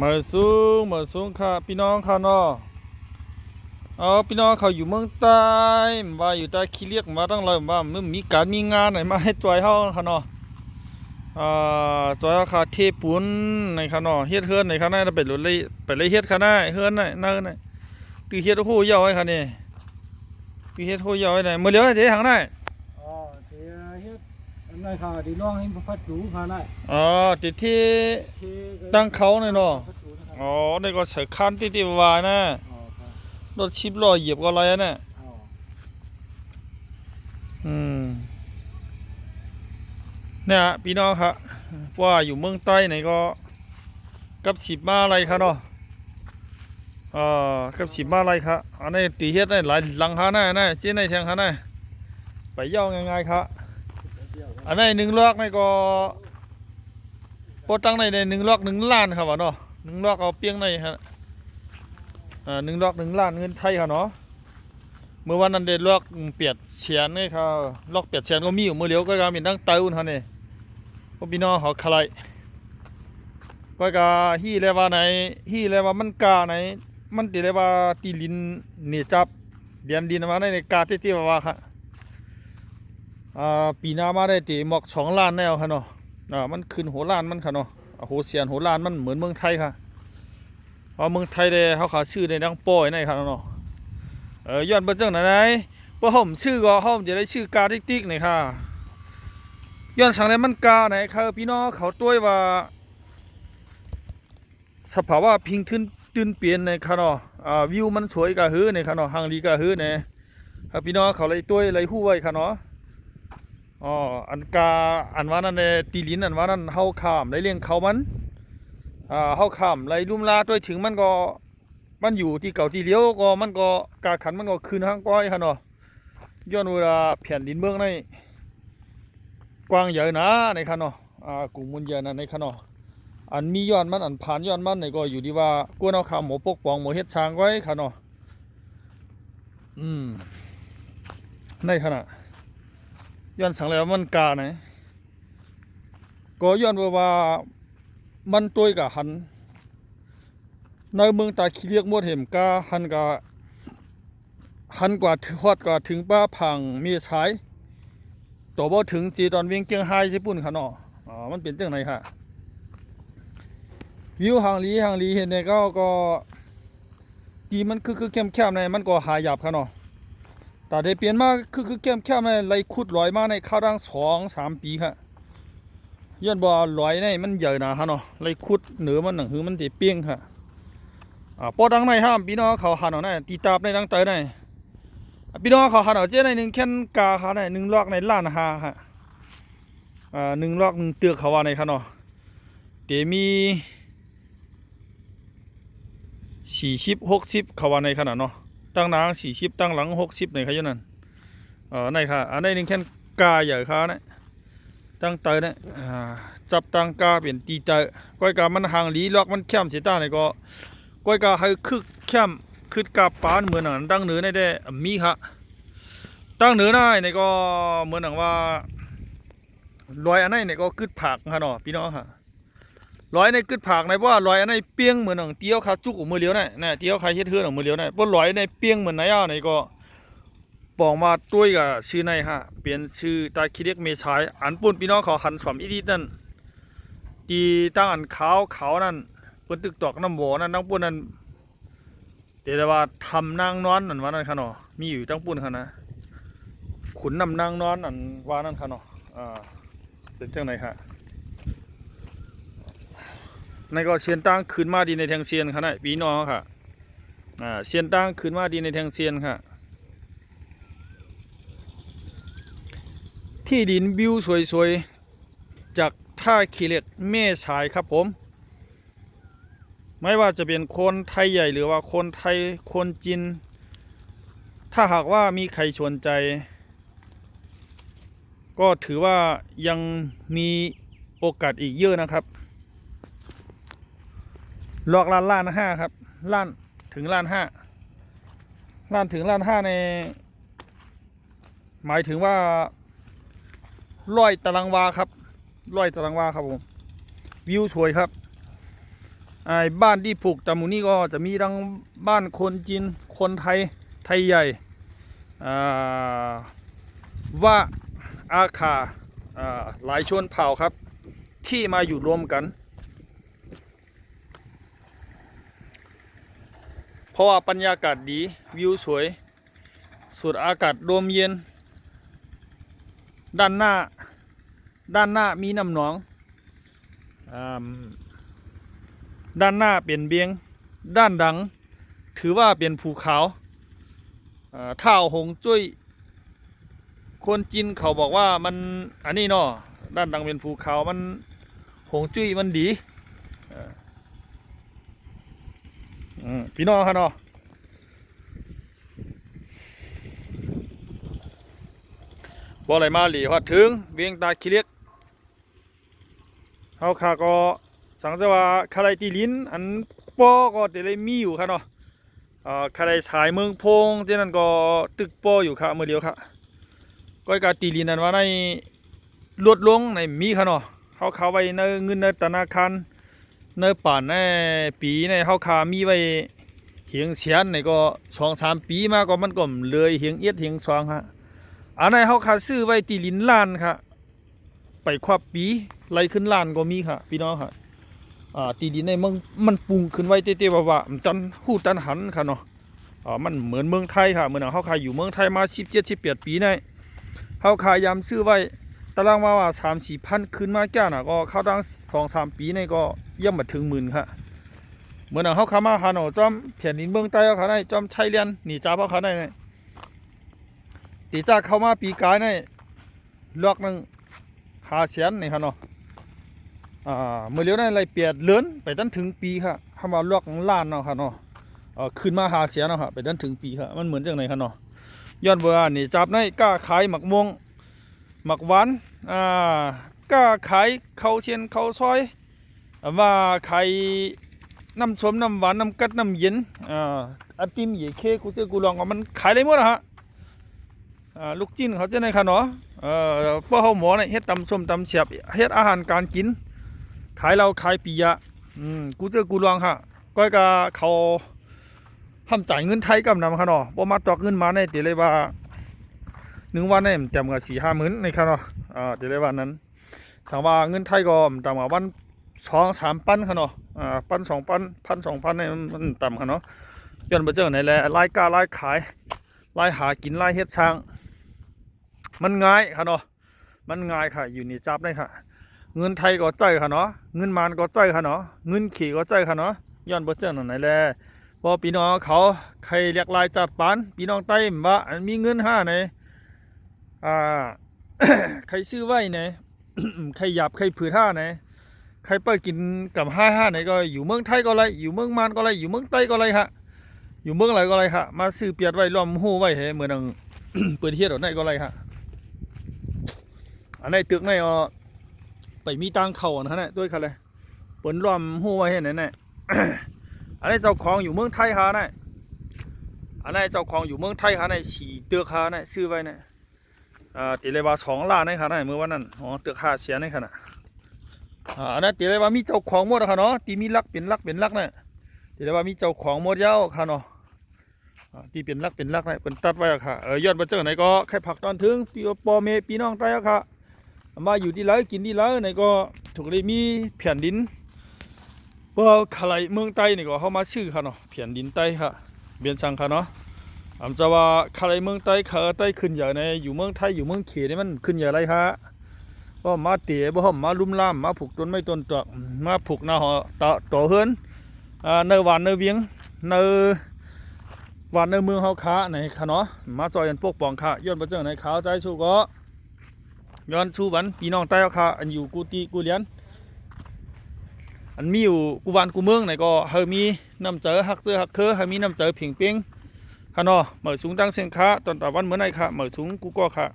มาสูงมาสูงค่ะ พี่น้องค่ะเนาะเอาพี่น้องเขาอยู่เมืองใต้มาอยู่ใต้ขี้เรียกมาตั้งเลยว่ามันมีการมีงานไหนมาให้จอยเฮาค่ะเนาะอ่าจอยค่ะเทปุ้นในค่ะเนาะเฮ็ดเฮือนในค่ะน่าจะเป็นรถเลยไปเลยเฮ็ดค่ะน่าเฮือนน่ะน่าน่ะตือเฮ็ดโอ้โหยาวไว้ค่ะนี่ตือเฮ็ดโหยาวไว้ไหนมื้อเดียวได้เด้ทางได้อ๋อเทียเฮ็ดอั นนั้นค่ะที่น้องให้พัดดูพาได้อ๋อติดที่เทก็ตั้งเขาหน่อยเนาะพัดดูนะครับอ๋อนี่ก็ใส่คันติดๆวาๆนะอ๋อครับรถชิปล้อเหยียบก็อะไรอะน่ะอ๋ออืมเนี่ยฮะพี่น้องครับว่าอยู่เมืองใต้ไหนก็กับสิบมาอะไรครับเนาะเอ่อกับสิบมาอะไรครับอันนี้ตีเฮ็ดได้หลายหลังคาหน้านะเจ๊ในแทงคาหน้าไปย่อง่ายๆครับ อันนี้หนึ่งลอกนี่ก็ปตั้งในในหนึ่งลอกหนึ่งล้านครับวะเนาะหนึ่งลอกเอาเปียงในครับอ่าหนึ่งลอกหนึ่งล้านเงินไทยครับเนาะเมื่อวันนั้นได้ลอกเปียดเฉียนนี่ครับลอกเปียดเฉียนก็มีอยู่เมื่อเลี้ยวก็กามีดังเต้าอุ่นฮะนี่ยพี่น้องเขาคลายก็กาฮี่เลยว่าไหนฮี่เลยว่ามันกาไหนมันตีเลยว่าตีลินเนี่ยจับเดียนดินมาในกาที่ที่ว่าว่าครับ อ่าปีหน้ามาได้ตีหมอกสองล้านแนวครับเนาะอ่ามันขึ้นหัวล้านมันครับเนาะอ่าโหเสียนหัวล้านมันเหมือนเมืองไทยครับเพราะเมืองไทยเด้เขาขาชื่อในดังโป้ยในครับเนาะเออย้อนเบิ่งจังไหนไหนว่าผมชื่อก็ผมจะได้ชื่อกาติ๊กติ๊กหน่อยค่ะย้อนสังเลยมันกาไหนครับพี่น้องเขาต้วว่าสภาวะพิงทึนตื่นเปลี่ยนในค่ะเนาะอ่าวิวมันสวยกะฮือในค่ะเนาะหางลีกะฮือเนี่ยครับพี่น้องเขาเลยต้วเลยฮู้ไว้ค่ะเนาะ อ๋ออันกาอันว่านั่นเนตีลินอันว่านั่นเฮาข้ามได้เลี้ยงเขามันอ่าเฮาข้ามไรลุ่มลาต้วยถึงมันก็มันอยู่ที่เก่าที่เลี้ยวก็มันก็กาขันมันก็คืนห้างก้อยค่ะเนาะย้อนเวลาแผ่นดินเมืองในกว้างใหญ่นะในค่ะเนาะอ่ากรุงมุนใหญ่นะในค่ะเนาะอันมีย้อนมันอันผ่านย้อนมันในก็อยู่ที่ว่ากวนเอาขาหมูปกปองหมูเฮ็ดช้างไว้ค่ะเนาะอืมในขณะ ย้อนสังแล้วมันกาไหนก็ย้อนว่ามันตัวกับหันในเมืองตาขี้เรียกมดเห็มกาหันกาหันกว่าฮอดกว่าถึงป้าพังมีใช้ตัวบ่ถึงจีตอนเวียงเกียงไฮญี่ปุ่นค่ะเนาะอ๋อมันเป็นจังไหนค่ะวิวหางลีหางลีเห็นเนี่ยก็ก็ดีมันคือคือเข้มเข้มในมันก็หายาบค่ะเนาะ แต่ได้เปลี่ยนมาคือคือเข้มเข้มในไหลขุดลอยมาในข้าวดังสองสามปีค่ะย้อนบ่ลอยในมันใหญ่นะค่ะเนาะไหลขุดเหนือมันหนังหือมันได้เปี้ยงค่ะอ่าปอดังในห้ามพี่น้องเขาหันเอาในตีตาบในดังเตยในอ่าพี่น้องเขาหันเอาเจ้ในหนึ่งแค่นกาเขาในหนึ่งลอกในล้านหาฮะอ่าหนึ่งลอกหนึ่งเตือกเขาว่าในครับเนาะเดี๋ยวมีสี่ชิปหกชิปเขาว่าในขนาดเนาะ ตั้งหนางสี่ชิปตั้งหลังหกชิปในขยันนั่นเออในค่ะอันในหนึ่งแค่กาใหญ่เขาเนี่ยตั้งเตยเนี่ยจับตั้งกาเปลี่ยนตีเตยก้อยกามันห่างหลีลอกมันแคมเสียตาในก็ก้อยกาให้คึกแคมคึดกาปานเหมือนหนังตั้งเหนือในได้มีค่ะตั้งเหนือได้ในก็เหมือนหนังว่าลอยอันไหนในก็กึดผักค่ะเนาะพี่น้องค่ะ ลอยในกึดผักในเพราะว่าลอยอันเปียงเหมือนหนังเตี้ยวขาจุกมือเลี้ยวน่ะน่ะเตี้ยวขาเฮ็ดเฮือนของมือเลี้ยวน่ะเพราะลอยในเปียงเหมือนไหนอะในก็ปองมาตุ้ยกับชื่อในฮะเปลี่ยนชื่อตาคิเรียกเมชายอันปุ่นพี่น้องเขาหันสอมอีดีนั่นตีตั้งอันขาวขาวนั่นเปิ้นตึกตอกน้ำบ่อนั่นทั้งปุ่นนั่นเดี๋ยวว่าทำนางนอนนั่นว่านั่นค่ะเนาะมีอยู่ทั้งปุ่นค่ะนะขุนนำนางนอนนั่นว่านั่นค่ะเนาะอ่าเป็นจังไหนค่ะ ในก็เสียนตั้งขึ้นมาดีในแทงเซียนค่ะนะพี่น้องค่ะอ่าเสียนตั้งขึ้นมาดีในแทงเซียนค่ะ ที่ดินวิวสวยๆจากท่าขี้เหล็กแม่สายครับผม ไม่ว่าจะเป็นคนไทยใหญ่หรือว่าคนไทยคนจีนถ้าหากว่ามีใครสนใจ ก็ถือว่ายังมีโอกาสอีกเยอะนะครับ ลอกล้านล้านห้าครับล้านถึงล้านห้าล้านถึงล้านห้าใน หมายถึงว่าร้อยตารางวาครับร้อยตารางวาครับผมวิวสวยครับไอ้บ้านที่ผูกตามุนี่ก็จะมีทั้งบ้านคนจีนคนไทยไทยใหญ่ว่าอาคาหลายชนเผ่าครับ ที่มาอยู่รวมกัน เพราะว่าบรรยากาศดีวิวสวยสูดอากาศลมเย็น ด้านหน้า ด้านหน้ามีน้ำหนองอด้านหน้าเป็นเบียง ด้านดัง ถือว่าเป็นภูเขาอ่าเท่าหงจุ้ย คนจีนเขาบอกว่ามันอันนี้เนาะด้านดังเป็นภูเขา มันหงจุ้ยมันดีอออืม พี่น้องครับเนาะบ่อะไรมาหลีฮอดถึง เวียงตาคิเล็กเฮาขาก็สังจะว่าคาไลตีลินอันปอก็เดเลยมีอยู่ครับเนาะอ่อคาไลสายเมืองพงที่นั่นก็ตึกปออยู่ครับเมื่อเดียวครับก้อยกาตีลินนั้นว่าในลดลงในมีค่ะเนาะเขาเขาไว้ในเงินในธนาคาร ในป่านในปีในเขาขามีไว้เหียงเสียนในก็สองสามปีมาก็มันก็เลยเหียงเอียดเหียงสองฮะอันในเขาขาซื้อไว้ตีลินล้านค่ะไปครอบปีไล่ขึ้นล้านก็มีค่ะ พี่น้องค่ะอ่าตีลินในเมืองมันปรุงขึ้นไว้เตี้ยว่าๆมันจันหู้จันหันค่ะเนาะอ่ามันเหมือนเมืองไทยค่ะเหมือนเขาขาอยู่เมืองไทยมาสิบเจ็ดสิบแปดปีในเขาขายยำซื้อไว้ ตารางมาว่าสามสี่พันขึ้นมาแก่น่ะก็เข้าดังสองสามปีนี่ก็ย่ำมมาถึงหมื่นค่ะเหมือนเขาขามาหานอจอมแผ่นดินเมืองใต้เขาได้จอมชัยเลียนหนีจ้าเขาขาได้เนี่ยตีจ้าเข้ามาปีกายนี่ลอกหนึงหาเสียนนี่ค่ะเนาะอ่าเมื่อเลี้ยวในไรเปียดเลือนไปตั้งถึงปีค่ะคำว่าลอกล้านเนาะค่ะเนาะเอ่อขึ้นมาหาเสียนเนาะค่ะไปตั้งถึงปีค่ะมันเหมือนจังไหนค่ะเนาะย้อนเว่านี่จับในกล้าขายหมักม่วง หมักหวานอ่ากล้าขายข้าวเชียนข้าวซอยว่าขายน้ำชมน้ำหวานน้ำกัดน้ำเย็นอ่าไอติมเหยเคกูเจอกูลองว่ามันขายได้หมดอะฮะอ่าลูกจิ้นเขาจะในขนาะเอ่อพวกเขาหมอเนี่ยเฮ็ดตำส้มตำเสียบเฮ็ดอาหารการกิน ขายเราขายปียะอืมกูเจอกูลองฮะก้อยกาเขาทำจ่ายเงินไทยกับนำค่ะเนาะบ่มาตอกเงินมาในเดี๋ยวเลยว่า หนึ่งวันเนี่ยมันจำกับสี่ห้าหมื่นในค่ะเนาะอ่าเดี๋ยวเลยว่านั้นสังว่าเงินไทยก็ต่ำกว่าวันสองสามปันค่ะเนาะอ่าปันสองปันพันสองพันเนี่ยมันต่ำค่ะเนาะย้อนไปเจอไหนแหละรายการรายขายรายหากินรายเฮ็ดช่าง มันง่ายค่ะเนาะมันง่ายค่ะอยู่ในจับได้ค่ะ เงินไทยก็ใจายค่ะเนาะเงินมานก็ใจายค่ะเนาะเงินขี่ก็ใจายค่ะเนาะย้อนไปเจอไหนแหละพอพี่น้องเขาใครเรียกลายจัดปานพี่น้องใต้บ่ามีเงินห้าไหน อ่าใครซื้อไว้ไหนใครหยับใครผือท่าไหนใครเปิดกินกับห้าห้าไหนก็อยู่เมืองไทยก็ไรอยู่เมืองมานก็ไรอยู่เมืองใต้ก็ไรฮะอยู่เมืองอะไรก็ไรฮะมาซื้อเปียดไว้ล้อมหูไว้ให้เหมือนนังเปิดเทียดเอาไหนก็ไรฮะอันไหนตึกไหนอะไปมีตังเข่านนั้นแหละด้วยค่ะเลยเปิดล้อมหูไว้ให้ไหนแน่อันนี้เจ้าของอยู่เมืองไทยฮะนะอันนี้เจ้าของอยู่เมืองไทยฮะนะฉีเตือกฮะนะซื้อไว้นะอ่า ตีเลยว่าสองล้านนะฮะนะเมื่อวันนั้นอ๋อเตือกห้าเสียนะขนาดอ่าอันนั้นตีเลยว่ามีเจ้าของหมดค่ะเนาะตีมีลักเป็นลักเป็นลักนะตีเลยว่ามีเจ้าของหมดยาวค่ะเนาะตีเป็นลักเป็นลักนะเป็นตัดไว้ค่ะเออยอดมาเจอไหนก็แค่ผักตอนถึงพี่ปอเมพี่น้องใต้ค่ะมาอยู่ที่ไรกินที่ไรไหนก็ถูกได้มีแผ่นดินเพราขลายเมืองใต้นี่ก็เขามาชื่อค่ะเนาะเพียนดินใต้ค่ะเบียนสังค่ะเนาะ อำจะว่าขลายเมืองใต้ขาใต้ขึ้นอย่างในอยู่เมืองไทยอยู่เมืองเขนี่มันขึ้นอย่างไรฮะเพรามาเตะบ่ฮอมมาลุ่มล่ามมาผูกต้นไม้ต้นตอกมาผูกหน้าหอต่อต่อเฮือนอ่าในหวานในเวียงในหวานในเมืองเฮาค้าในคะเนาะมาจอยกันพวกปองค่ะย้อนบ่เจังในขาวใจชูก็ย้อนชูบันพี่น้องใต้เฮาค่ะอันอยู่กูตีกูเลียนอันมีอยู่กูบ้านกูเมืองไหนก็เฮามีน้ำเจอฮักเสือฮักเคอเฮามีน้ำเจอผิงเป้ง ค่ะเนาะเหมือสูงตั้งเส้นค้าตอนตะวันเมื่อไอค่ะเหมือสูงกูก็ค่ะ